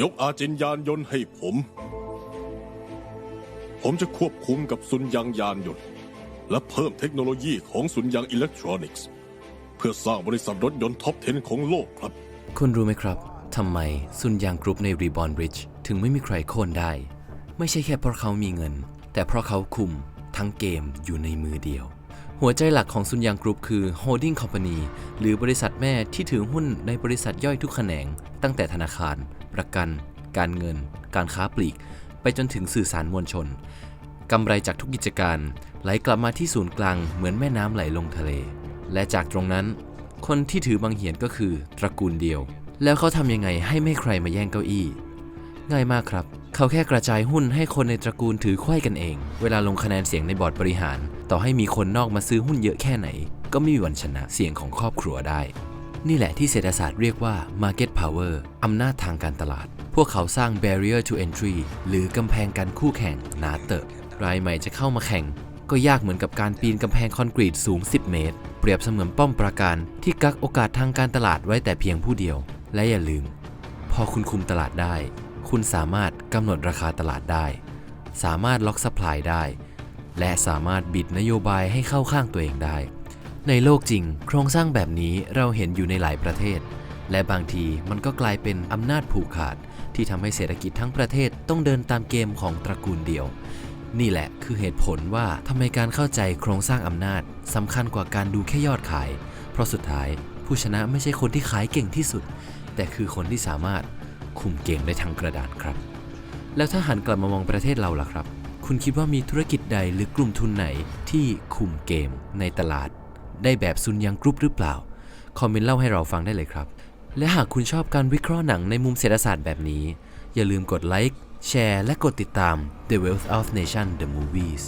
ยกอาจินยานยนต์ให้ผม ผมจะควบคุมกับสุนยังยานยนต์ และเพิ่มเทคโนโลยีของสุนยังอิเล็กทรอนิกส์ เพื่อสร้างบริษัทรถยนต์ท็อป 10 ของโลกครับ คุณรู้ไหมครับทำไมซุนยางกรุ๊ปในรีบอนบริดจ์ถึงไม่มีใครโค่นได้ ไม่ใช่แค่เพราะเขามีเงิน แต่เพราะเขาคุมทั้งเกมอยู่ในมือเดียว หัวใจหลักของซุนยางกรุ๊ปคือ Holding Company หรือบริษัทแม่ที่ถือหุ้นในบริษัทย่อยทุกแขนง ตั้งแต่ธนาคาร ประกัน การเงิน การค้าปลีก ไปจนถึงสื่อสารมวลชนกำไรจากทุกกิจการไหลกลับมาที่ศูนย์กลางเหมือนแม่น้ำไหลลงทะเล และจากตรงนั้น คนที่ถือบางเหียนก็คือตระกูลเดียว แล้วเขาทำยังไงให้ไม่ใครมาแย่งเก้าอี้ ง่ายมากครับ เขาแค่กระจายหุ้นให้คนในตระกูลถือไขว้กันเอง เวลาลงคะแนนเสียงในบอร์ดบริหาร ต่อให้มีคนนอกมาซื้อหุ้นเยอะแค่ไหน ก็ไม่มีวันชนะเสียงของครอบครัวได้ นี่แหละที่เศรษฐศาสตร์เรียกว่า market power อำนาจทางการตลาด พวกเขาสร้าง barrier to entry หรือกำแพงกันคู่แข่งหนาเตอะรายใหม่จะเข้ามาแข่ง ก็ยากเหมือนกับการปีนกำแพงคอนกรีตสูง 10 เมตร เปรียบเสมือนป้อมปราการที่กักโอกาสทางการตลาดไว้แต่เพียงผู้เดียว และอย่าลืม พอคุณคุมตลาดได้ คุณสามารถกำหนดราคาตลาดได้ สามารถล็อกสป라이ได้ และสามารถบิดนโยบายให้เข้าข้างตัวเองได้ ในโลกจริง โครงสร้างแบบนี้เราเห็นอยู่ในหลายประเทศ และบางทีมันก็กลายเป็นอำนาจผูกขาด ที่ทำให้เศรษฐกิจทั้งประเทศต้องเดินตามเกมของตระกูลเดียว นี่แหละคือเหตุผลว่าทำไมการเข้าใจโครงสร้างอำนาจสำคัญกว่าการดูแค่ยอดขาย เพราะสุดท้าย ผู้ชนะไม่ใช่คนที่ขายเก่งที่สุด แต่คือคนที่สามารถคุมเกมได้ทั้งกระดานครับ แล้วถ้าหันกลับมามองประเทศเราล่ะครับ คุณคิดว่ามีธุรกิจใดหรือกลุ่มทุนไหนที่คุมเกมในตลาด ได้แบบซุนยังกรุ๊ปหรือเปล่า คอมเมนต์เล่าให้เราฟังได้เลยครับ และหากคุณชอบการวิเคราะห์หนังในมุมเศรษฐศาสตร์แบบนี้ อย่าลืมกดไลค์แชร์และกดติดตาม The Wealth of Nation The Movies